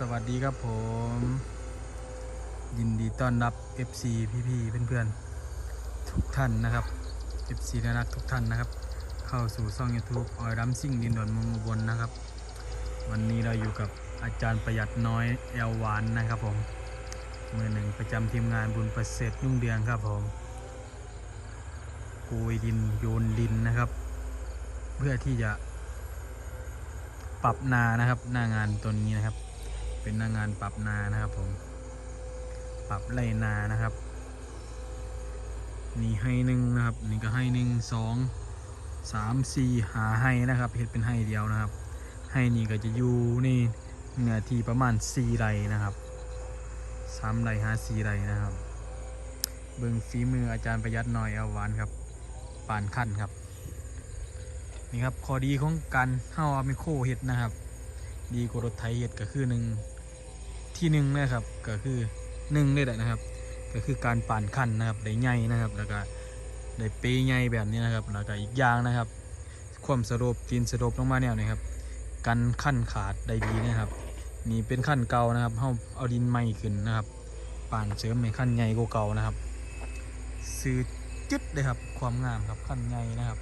สวัสดีครับผม ยินดีต้อนรับ FC พี่ๆเพื่อนๆ ทุกท่านนะครับ FC น่ารักทุกท่านนะครับ เข้าสู่ช่อง YouTube ออยรัมซิ่งดินดอนมืองบลนะครับ วันนี้เราอยู่กับอาจารย์ประหยัดน้อยแอลหวานนะครับผมมือหนึ่งประจำทีมงานบุญประเสริฐรุ่งเรืองครับผมกุยดินโยนดินนะครับ เพื่อที่จะปรับนานะครับหน้างานตัวนี้นะครับ เป็นหน้างานปรับนานะครับผม ปรับไรนานะครับ นี่ให้หนึ่งนะครับ นี่ก็ให้หนึ่งสองสามสี่หาให้นะครับเห็ดเป็นให้เดียวนะครับ ให้นี่ก็จะอยู่ในเนื้อที่ประมาณสี่ไรนะครับสามไรห้าสี่ไรนะครับ เบิ่งฝีมืออาจารย์ประหยัดหน่อยเอาหวานครับปานขั้นครับนี่ครับข้อดีของการเฮาอาไมโคเห็ดนะครับ ดีกว่ารถไถเห็ดก็คือหนึ่ง ที่หนึ่งนะครับก็คือหนึ่งเลยแหละนะครับ ก็คือการป่านขั้นนะครับได้ใหญ่นะครับ แล้วก็ได้เปย์ใหญ่แบบนี้นะครับ แล้วก็อีกอย่างนะครับ ความสโลปตีนสโลปลงมาแนวนี้ครับกันขั้นขาดได้ดีนะครับ นี่เป็นขั้นเก่านะครับเฮาเอาดินใหม่ขึ้นนะครับป่านเสริมในขั้นใหญ่กว่าเก่านะครับซื้อจึ๊ดเลยครับความงามครับขั้นใหญ่นะครับ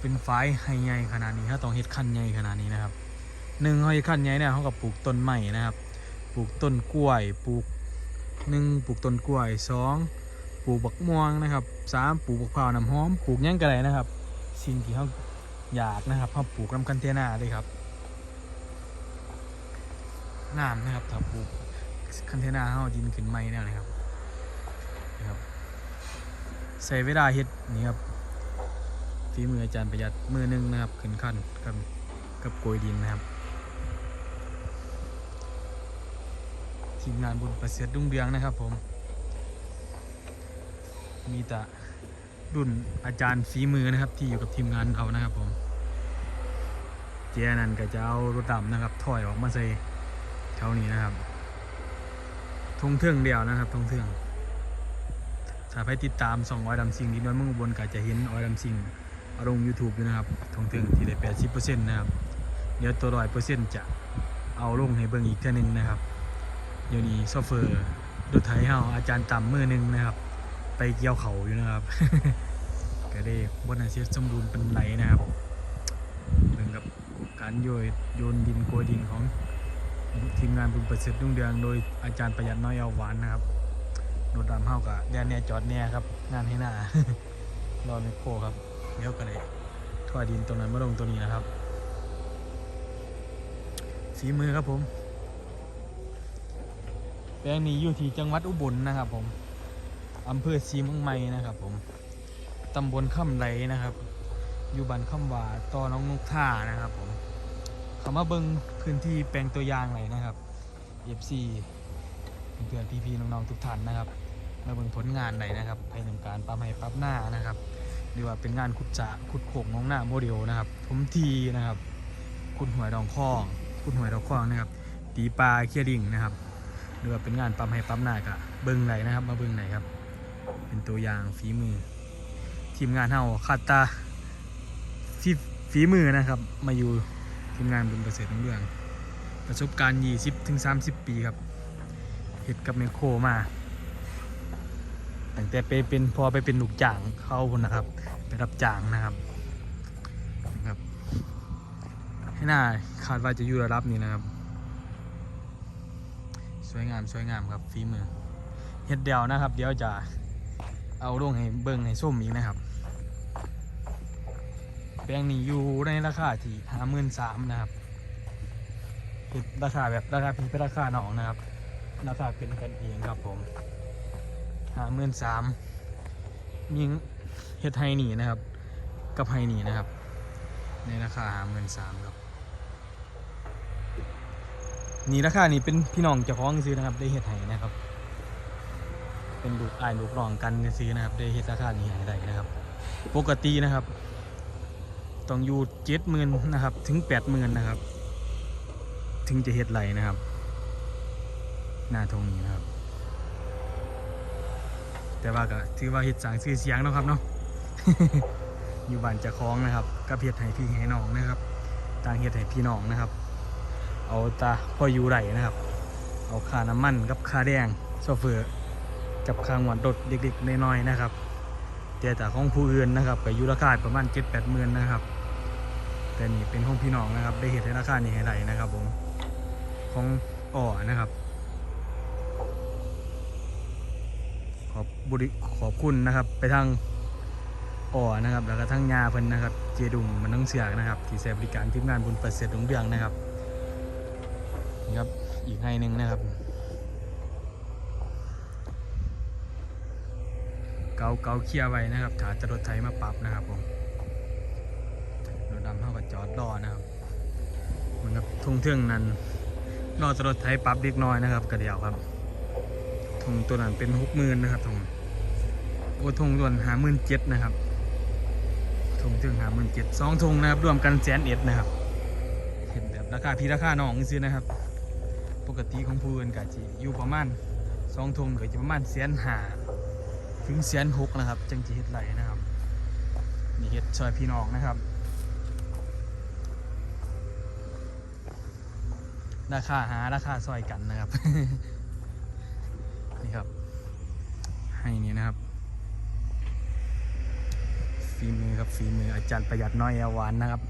เป็นฝายให้ใหญ่ขนาดนี้ถ้าต้องเฮ็ดขั้นใหญ่ขนาดนี้นะครับหนึ่งเขาเฮ็ดขั้นใหญ่เนี่ยเขากับปลูกต้นไม้นะครับ ปลูกต้นกล้วยปลูกหนึ่งปลูกต้นกล้วยสองปลูกบักม่วงนะครับสามปลูกบักพร้าวน้ำหอมปลูกยังกระไรนะครับ สิ่งที่เขาอยากนะครับเขาปลูกลำกันเทนาเลยครับงามนะครับถ้าปลูกคันเทนาเขาดินขึ้นไม้แนวนะครับนะครับใส่เวลาเฮ็ดนี่ครับฝีมืออาจารย์ประหยัดมือหนึงนะครับขึ้นขั้นกับกับโกยดินนะครับ ทีมงานบุญประเสริฐรุ่งเรืองนะครับผม มีแต่รุ่นอาจารย์ฝีมือนะครับ ที่อยู่กับทีมงานเขานะครับผม เจนันก็จะเอารถดำนะครับถอยออกมาใส่แถวนี้นะครับทงเทืองเดียวนะครับทงเทืองถ้าไปติดตามสองออยดำซิงดินน้อยเมืองอุบลก็จะเห็นออยดำซิงอาลง YouTube อยู่นะครับทองถึงที่ได้แปดสิบเปอร์เซ็นต์นะครับ เดี๋ยวตัวร้อยเปอร์เซ็นต์จะเอาลงให้เบิ่งอีกเท่านึงนะครับ เดี๋ยวนี้โซเฟอร์รถไถเฮาอาจารย์ต่ำมือหนึ่งนะครับ ไปเกี่ยวเขาอยู่นะครับ ก็ได้บนอาเซียสมบูรณ์เป็นไหลนะครับเบิ่งกับการโยนโยนดินโกยดินของทีมงานบุญประเสริฐรุ่งเรืองโดยอาจารย์ประหยัดน้อยเอาหวานนะครับรถดำเฮากับแดนแน่จอดแน่ครับ งานให้หน้ารอไมโคครับเดี๋ยวก็เลยทั่วดินตรงนั้นมาลงตัวนี้นะครับสีมือครับผม แปลงนี้อยู่ที่จังหวัดอุบลนะครับ ผมอำเภอศรีเมืองใหม่นะครับ ผมตำบลข้ามไหลนะครับ อยู่บ้านข้ามวาต่อน้องนกท่านะครับ ผมเขามาเบิ้งพื้นที่แปลงตัวอย่างไหนนะครับ FC เพื่อนๆพี่ๆน้องๆทุกท่านนะครับมาเบิ่งผลงานไหนนะครับภายในการปั๊มให้ปั๊บหน้านะครับหรือว่าเป็นงานขุดจะขุดโขกน้องหน้าโมเดลนะครับผมทีนะครับขุดหวยดองคองขุดหวยดองคองนะครับตีปลาเคียดิ่งนะครับ หรือว่าเป็นงานปั๊มให้ปั๊มหน้ากะเบิ้งไหนนะครับ มาเบิ้งไหนครับ เป็นตัวอย่างฝีมือ ทีมงานเฮาคาตาฝีฝีมือนะครับ มาอยู่ทีมงานบุญประเสริฐรุ่งเรื่อง ประสบการณ์20ถึง30 ปีครับเฮ็ดกับแมโคมาตั้งแต่ไปเป็นพอไปเป็นลูกจ้างเข้าคนนะครับ ไปรับจ้างนะครับนะครับให้หน้าคาดว่าจะอยู่ระดับนี้นะครับ สวยงามสวยงามครับฝีมือเฮ็ดเดียวนะครับ เดี๋ยวจะเอาลงให้เบิ้งให้ส้มอีกนะครับแปลงนี้อยู่ในราคาที่ห้าหมื่นสามนะครับเฮ็ดราคาแบบราคาพีเป็นราคาหนองนะครับ ราคาเป็นกันเองครับผมห้าหมื่นสามยิงเฮ็ดไฮหนี่นะครับ กับไฮหนี่นะครับ ในราคาห้าหมื่นสามครับ นี่ราคานี้เป็นพี่น้องเจ้าของซื้อนะครับ ได้เฮ็ดไห้นะครับ เป็นลูกอายลูกน้องกันซื้อนะครับ ได้เฮ็ดราคานี้ให้ได้นะครับ ปกตินะครับ ต้องอยู่เจ็ดหมื่นนะครับ ถึงแปดหมื่นนะครับ ถึงจะเฮ็ดไรนะครับ หน้าทงนี้นะครับ แต่ว่าก็ถือว่าเฮ็ดสร้างชื่อเสียงนะครับเนาะอยู่บ้านเจะคล้าของนะครับกับเฮ็ดให้พี่ให้น้องนะครับต่างเฮ็ดให้พี่น้องนะครับ เอาตาพออยู่ไหนะครับ เอาค่าน้ำมันกับค่าแดงโซเฟอร์กับค่างวดรถเด็กๆน้อยๆนะครับแต่แต่ของผู้อื่นนะครับก็อยู่ราคาประมาณเจ็ดแปดหมื่นนะครับแต่นี่เป็นของพี่น้องนะครับ ได้เห็นในราคานี้ให้ได้นะครับผมของอ่อนะครับ ขอบบุริขอบคุณนะครับ ไปทางอ่อนะครับ แล้วก็ทางยาเพิ่นนะครับ เจดุงมันต้องเสือกนะครับ ที่ใช้บริการทีมงานบุญประเสริฐรุ่งเรืองนะครับ นี่ครับ อีกให้หนึ่งนะครับ เกาเกาเคลียไว้นะครับถาจะรถไถมาปรับนะครับผมรถดำเท่ากับจอดรอนะครับเหมันกับทุ่งเทื่องนั้นรอจะรถไถปรับเล็กน้อยนะครับกระเดียวครับทงตัวนั้นเป็นหกหมื่นนะครับทงโอ้ทงตัวนั้นหาหมื่นเจ็ดนะครับทงถึงหาหมื่นเจ็ดสองทงนะครับรวมกันแสนเอ็ดนะครับเห็นแบบราคาพี่ราคาน้องซื้อนะครับ ปกติของผู้อื่นก็จะอยู่ประมาณสองทงก็จะประมาณแสนหาถึงแสนหกนะครับ จังจีเฮ็ดไรนะครับนี่เฮ็ดช่วยพี่น้องนะครับ ราคาหาราคาซอยกันนะครับ นี่ครับ ให้นี่นะครับฝีมือครับฝีมืออาจารย์ประหยัดน้อยแอวหวานนะครับ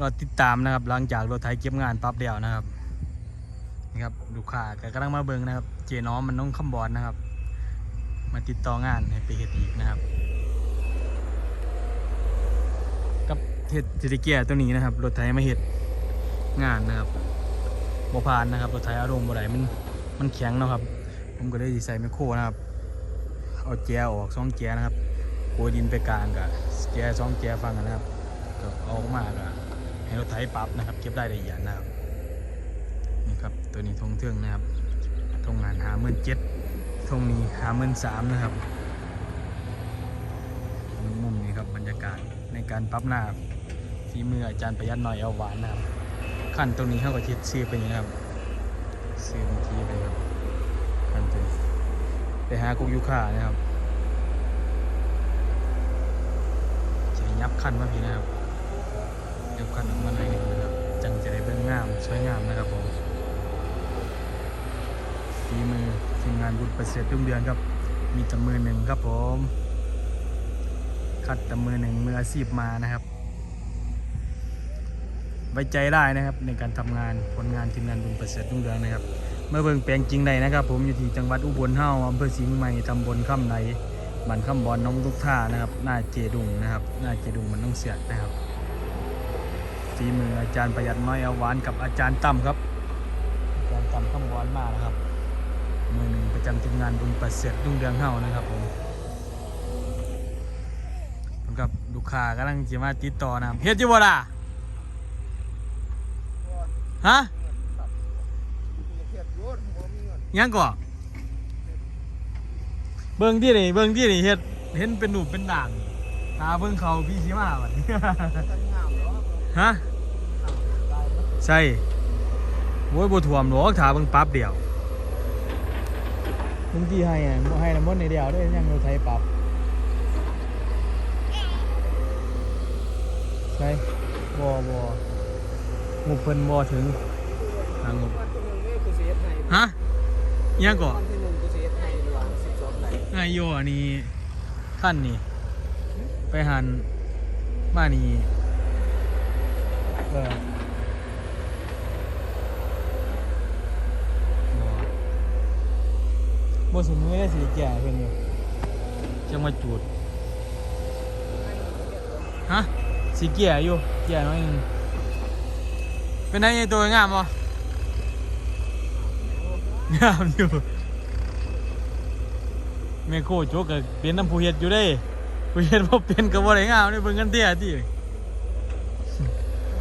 รอติดตามนะครับ หลังจากรถไถเก็บงานปั๊บเดียวนะครับ นี่ครับลูกค้าก็กำลังมาเบิ่งนะครับ เจน้อมมันน้องคำบอลนะครับ มาติดต่องานให้ไปเฮ็ดอีกนะครับ กับเฮ็ดเจดิเกียตัวนี้นะครับรถไถมาเฮ็ดงานนะครับบ่ผ่านนะครับรถไถอารมณ์บ่ไดมันมันแข็งเนาะครับ ผมก็ได้ใส่ไมโครนะครับ เอาแจออกสองแจนะครับโกยดินไปกลางกับแจสองแจฟังกันนะครับก็เอาออกมาก็ให้รถไถปรับนะครับ เก็บได้ละเอียดนะครับนี่ครับ ตัวนี้ทงเทืองนะครับทงงานหาเมื่นเจ็ดทงนี้หาเมื่นสามนะครับมุมนี้ครับบรรยากาศในการปรับหน้าฝีมืออาจารย์ประหยัดหน่อยเอาหวานนะครับขั้นตรงนี้เขาก็ทิดซื้อไปนี้นะครับซื้อเมื่อกี้ไปครับขั้นตรงไปหากุกยูคานะครับจะยับขั้นมาพี่นะครับยับขั้นออกมาหน่อยหนึงนะครับจังจะได้เบิ่งงามสวยงามนะครับผม ฝีมือทีมงานบุญประเสริฐรุ่งเรืองครับ มีจำมือหนึ่งครับผม คัดจำมือหนึ่งมืออาชีพมานะครับ ไว้ใจได้นะครับในการทำงานผลงานทีมงานบุญประเสริฐรุ่งเรืองนะครับ เมื่อเบิ่งแปลงจริงใดนะครับ ผมอยู่ที่จังหวัดอุบลเฮาอำเภอสิงห์ใหม่ตำบลค่ำไหนบ้านค่ำบอนน้องลูกท่านะครับ หน้าเจดุงนะครับ หน้าเจดุงมันต้องเสียดนะครับฝีมืออาจารย์ประหยัดน้อยเอาหวานกับอาจารย์ตั้มครับ อาจารย์ตั้มค่ำบอนมากนะครับ มือหนึ่งประจำทีมงานบุญประเสริฐรุ่งเรืองเฮานะครับผมผมกับลูกค้ากำลังจะมาติดต่อนะเฮ็ดอยู่บ่ล่ะฮะยังก่อเบิ่งที่นี่เบิ่งที่นี่เฮ็ดเห็นเป็นหนูเป็นด่างตาเบิ่งเขาพี่ชิมาบัดฮะใช่โว้ยบ่ท่วมหรอกถาเบิ่งปั๊บเดียว เบิ่งที่ให้อะบ่ให้น้ำมนต์ในเดียวได้ยังเราไทยปรับใช่บ่บ่งบเพิ่นบ่ถึงทางงบฮะยังก่อไงโยอันนี้ขั้นนี่ ไปหันมานี่เออ บ่บ่สมมือได้สิแก่เพิ่นอยู่จะมาจูด ฮะ สีเกียอยู่เกียน้อยหนึงเป็นไงตัวงามบ่งามอยู่แม่โคโจกก็เป็นน้ำผู้เฮ็ดอยู่ได้ผู้เฮ็ดบ่เป็นก็บ่ได้งามนี่เบิ่งกันเตี้ยติ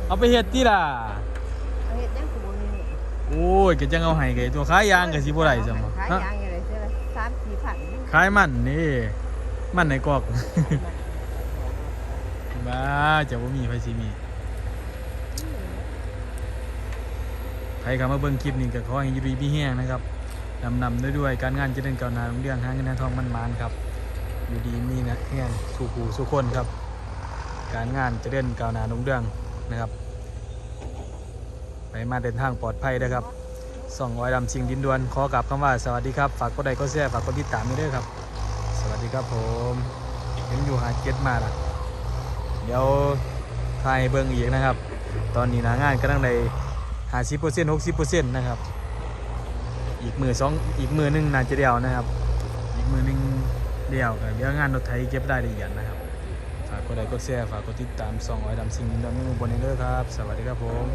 เอาไปเฮ็ดติล่ะเอาเฮ็ดยังกูบ่มีโอ้ยก็จังเอาให้ไงตัวขายยางก็สิบ่ได้ซะบ่ขายฮะ ขายมันนี่ มันในกอกบ้าจะบ่มีไผสิมีใครเข้ามาเบิ่งคลิปนี้ก็ขอให้ยู่ดีมีแฮงนะครับนำนำด้วยด้วยการงานจะเจริญก้านารุ่งเรื่องหางเงินทองมันมานครับ อยู่ดีมีนะแห้งสู่ผู้สู่คนครับ การงานจะเจริญก้านารุ่งเรืองนะครับ ไปมาเดินทางปลอดภัยนะครับ ส่องไว้ดำชิงดินดวน ขอกลับคำว่าสวัสดีครับ ฝากกดไลค์กดแชร์ฝากกดติดตามด้วยเด้อครับ สวัสดีครับผมเห็นอยู่หาเก็ตมาล่ะ เดี๋ยวทายเบิ่งอีกนะครับ ตอนนี้หนางานกำลังได้หาสิบเปอร์เซ็นต์หกสิบเปอร์เซ็นต์นะครับ อีกมือสองอีกมือหนึ่งน่าจะเดียวนะครับ อีกมือหนึ่งเดียวกันเดี๋ยวงานรถไถเก็บได้ละเอียดนะครับฝากกดไลค์กดแชร์ฝากกดติดตามส่องไว้ดำสิ่งดินดอนม่มุมบนนี้เด้อครับ สวัสดีครับผม